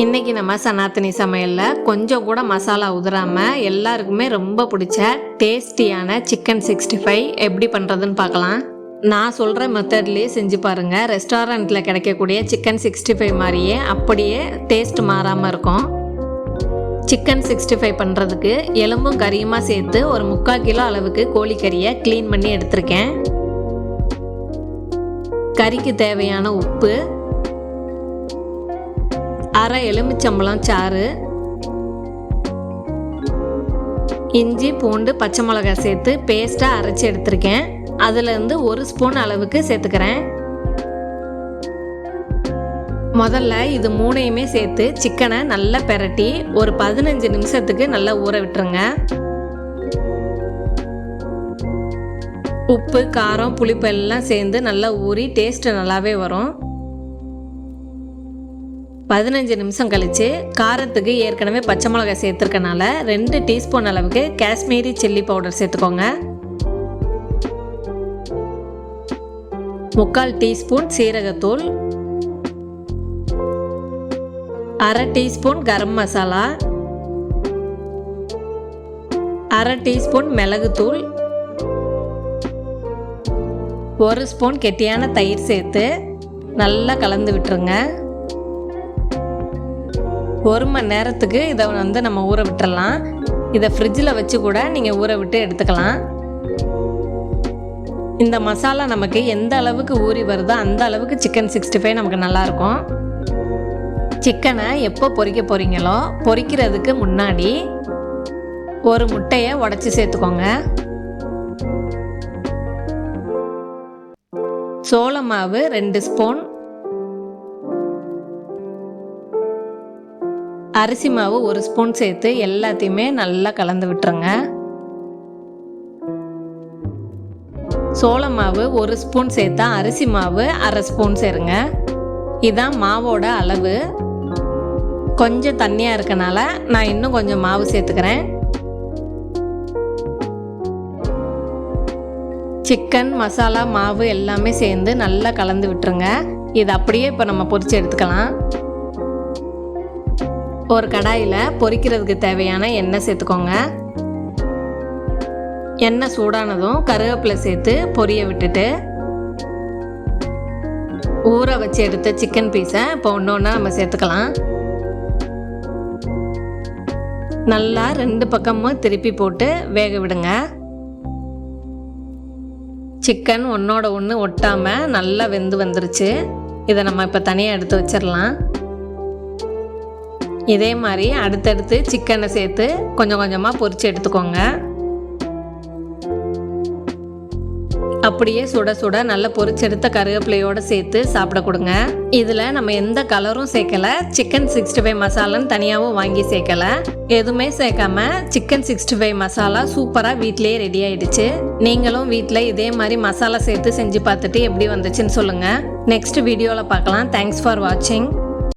இன்னைக்கு நம்ம சனாத்தனி சமையலில் கொஞ்சம் கூட மசாலா உதிராம எல்லாருக்குமே ரொம்ப பிடிச்ச டேஸ்டியான சிக்கன் சிக்ஸ்டி ஃபைவ் எப்படி பண்ணுறதுன்னு பார்க்கலாம். நான் சொல்கிற மெத்தட்லேயே செஞ்சு பாருங்கள் ரெஸ்டாரண்ட்டில் கிடைக்கக்கூடிய சிக்கன் சிக்ஸ்டி ஃபைவ் மாதிரியே அப்படியே டேஸ்ட் மாறாமல் இருக்கும். சிக்கன் சிக்ஸ்டி ஃபைவ் பண்ணுறதுக்கு எலும்பும் கறியுமா சேர்த்து ஒரு முக்கால் கிலோ அளவுக்கு கோழிக்கறியை க்ளீன் பண்ணி எடுத்திருக்கேன். கறிக்கு தேவையான உப்பு அரை எலுமிச்சம்பழம் சாறு இஞ்சி பூண்டு பச்சை மிளகாய் சேர்த்து பேஸ்ட்டாக அரைச்சி எடுத்திருக்கேன். அதுலேருந்து ஒரு ஸ்பூன் அளவுக்கு சேர்த்துக்கிறேன். முதல்ல இது மூணையுமே சேர்த்து சிக்கனை நல்லா பெரட்டி ஒரு பதினஞ்சு நிமிஷத்துக்கு நல்லா ஊற விட்டுருங்க. உப்பு காரம் புளிப்பு எல்லாம் சேர்ந்து நல்லா ஊறி டேஸ்ட்டு நல்லாவே வரும். பதினஞ்சு நிமிஷம் கழித்து காரத்துக்கு ஏற்கனவே பச்சை மிளகாய் சேர்த்துருக்கனால ரெண்டு டீஸ்பூன் அளவுக்கு காஷ்மீரி சில்லி பவுடர் சேர்த்துக்கோங்க. முக்கால் டீஸ்பூன் சீரகத்தூள். அரை டீஸ்பூன் கரம் மசாலா. அரை டீஸ்பூன் மிளகுத்தூள். ஒரு ஸ்பூன் கெட்டியான தயிர் சேர்த்து நல்லா கலந்து விட்டுருங்க. ஒரு மணி நேரத்துக்கு இதை வந்து நம்ம ஊற விட்டுறலாம். இதை ஃப்ரிட்ஜில் வச்சு கூட நீங்கள் ஊற விட்டு எடுத்துக்கலாம். இந்த மசாலா நமக்கு எந்த அளவுக்கு ஊறி வருதோ அந்த அளவுக்கு சிக்கன் சிக்ஸ்டி ஃபைவ் நமக்கு நல்லாயிருக்கும். சிக்கனை எப்போ பொரிக்க போகிறீங்களோ பொரிக்கிறதுக்கு முன்னாடி ஒரு முட்டையை உடச்சி சேர்த்துக்கோங்க. சோள மாவு ரெண்டு ஸ்பூன் அரிசி மாவு ஒரு ஸ்பூன் சேர்த்து எல்லாத்தையுமே நல்லா கலந்து விட்டுருங்க. சோள மாவு ஒரு ஸ்பூன் சேர்த்தா அரிசி மாவு அரை ஸ்பூன் சேருங்க. இதுதான் மாவோட அளவு. கொஞ்சம் தண்ணியாக இருக்கனால நான் இன்னும் கொஞ்சம் மாவு சேர்த்துக்கிறேன். சிக்கன் மசாலா மாவு எல்லாமே சேர்ந்து நல்லா கலந்து விட்டுருங்க. இது அப்படியே இப்போ நம்ம பொரிச்சு எடுத்துக்கலாம். ஒரு கடாயில் பொரிக்கிறதுக்கு தேவையான எண்ணெய் சேர்த்துக்கோங்க. எண்ணெய் சூடானதும் கருவேப்பிலை சேர்த்து பொரிய விட்டுட்டு ஊற வச்சு எடுத்த சிக்கன் பீஸை இப்போ ஒன்று ஒன்றா நம்ம சேர்த்துக்கலாம். நல்லா ரெண்டு பக்கமும் திருப்பி போட்டு வேக விடுங்க. சிக்கன் ஒன்றோட ஒன்று ஒட்டாமல் நல்லா வெந்து வந்துருச்சு. இதை நம்ம இப்போ தனியாக எடுத்து வச்சிடலாம். இதே மாதிரி அடுத்தடுத்து சிக்கனை சேர்த்து கொஞ்சம் கொஞ்சமாக பொரித்து எடுத்துக்கோங்க. அப்படியே சுட சுட நல்ல பொரிச்செடுத்த கருவேப்பிலையோடு சேர்த்து சாப்பிட கொடுங்க. இதில் நம்ம எந்த கலரும் சேர்க்கல. சிக்கன் சிக்ஸ்டி ஃபைவ் மசாலான்னு தனியாகவும் வாங்கி சேர்க்கல. எதுவுமே சேர்க்காம சிக்கன் சிக்ஸ்டி ஃபைவ் மசாலா சூப்பராக வீட்டிலேயே ரெடி ஆயிடுச்சு. நீங்களும் வீட்டில் இதே மாதிரி மசாலா சேர்த்து செஞ்சு பார்த்துட்டு எப்படி வந்துச்சுன்னு சொல்லுங்கள் நெக்ஸ்ட் வீடியோவில் பார்க்கலாம். தேங்க்ஸ் ஃபார் வாட்சிங்